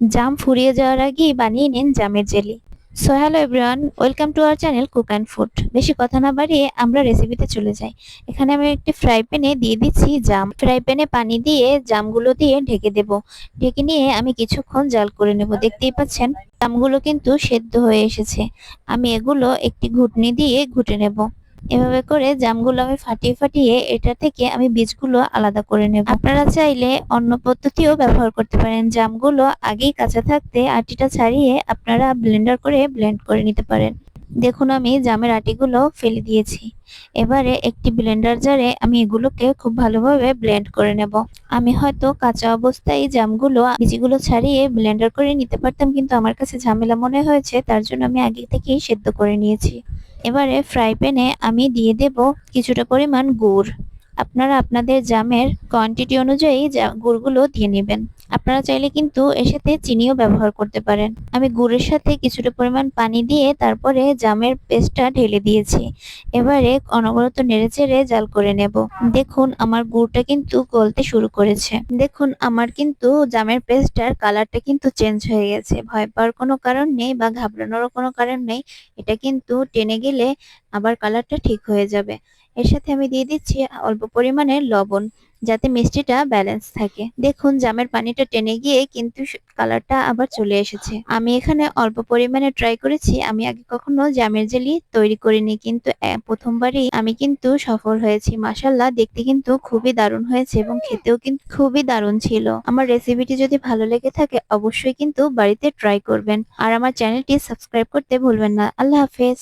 জাম ফুরিয়ে যাওয়ার আগেই বানিয়ে নিন জামের jelly. So hello everyone, welcome to our channel cook and food. বেশি কথা না বাড়িয়ে আমরা রেসিপিতে চলে যাই। এখানে আমি একটি ফ্রাই প্যানে দিয়ে দিচ্ছি জাম। ফ্রাই প্যানে পানি দিয়ে জামগুলো দিয়ে ঢেকে দেব। ঢেকে নিয়ে আমি কিছুক্ষণ জাল করে নেব। দেখতেই পাচ্ছেন, জামগুলো কিন্তু সেদ্ধ হয়ে এসেছে। আমি এগুলো একটি ঘুটনি দিয়ে ঘুটে নেব। এভাবে করে জামগুলো আমি ফাটিয়ে ফাটিয়ে এটা থেকে আমি বীজগুলো আলাদা করে নেব। আপনারা চাইলে অন্য পদ্ধতিও ব্যবহার করতে পারেন। জামগুলো আগেই কাঁচা থাকতে আটিটা ছাড়িয়ে আপনারা ব্লেন্ডার করে ব্লেন্ড করে নিতে পারেন। দেখুন, আমি জামের আটিগুলো ফেলে দিয়েছি। এবারে একটি ব্লেন্ডার জারে আমি এগুলোকে খুব ভালোভাবে ব্লেন্ড করে নেব। আমি হয়তো কাঁচা অবস্থায় জামগুলো, বীজগুলো ছাড়িয়ে ব্লেন্ডার করে নিতে পারতাম, কিন্তু আমার কাছে ঝামেলা মনে হয়েছে, তার জন্য আমি আগে থেকেই সেদ্ধ করে নিয়েছি। এবারে ফ্রাই প্যানে আমি দিয়ে দেব কিছুটা পরিমাণ গুড়। আপনারা আপনাদের জামের কোয়ান্টিটি অনুযায়ী গুড়গুলো দিয়ে নেবেন। আপনারা চাইলে কিন্তু এর সাথে চিনিও ব্যবহার করতে পারেন। আমি গুড়ের সাথে কিছুটা পরিমাণ পানি দিয়ে তারপরে জামের পেস্টটা ঢেলে দিয়েছি। এবারে অনবরত নেড়েচেড়ে জাল করে নেব। দেখুন, আমার গুড়টা কিন্তু গলতে শুরু করেছে। দেখুন, আমার কিন্তু জামের পেস্টটার কালারটা কিন্তু চেঞ্জ হয়ে গেছে। ভয় পাওয়ার কোনো কারণ নেই বা ঘাবড়ানোরও কোনো কারণ নেই। এটা কিন্তু টেনে গেলে আবার কালারটা ঠিক হয়ে যাবে। এর সাথে আমি দিয়ে দিচ্ছি অল্প পরিমাণে লবণ, যাতে মিষ্টিটা ব্যালেন্স থাকে। দেখুন, জামের পানিটা টেনে গিয়ে কিন্তু কালারটা আবার চলে এসেছে। আমি এখানে অল্প পরিমাণে ট্রাই করেছি। আমি আগে কখনো জামের জেলি তৈরি করিনি, কিন্তু প্রথমবারই আমি কিন্তু সফল হয়েছি। মাসাল্লাহ দেখতে কিন্তু খুবই দারুণ হয়েছে এবং খেতেও কিন্তু খুবই দারুণ ছিল। আমার রেসিপিটি যদি ভালো লেগে থাকে, অবশ্যই কিন্তু বাড়িতে ট্রাই করবেন। আর আমার চ্যানেলটি সাবস্ক্রাইব করতে ভুলবেন না। আল্লাহ হাফেজ।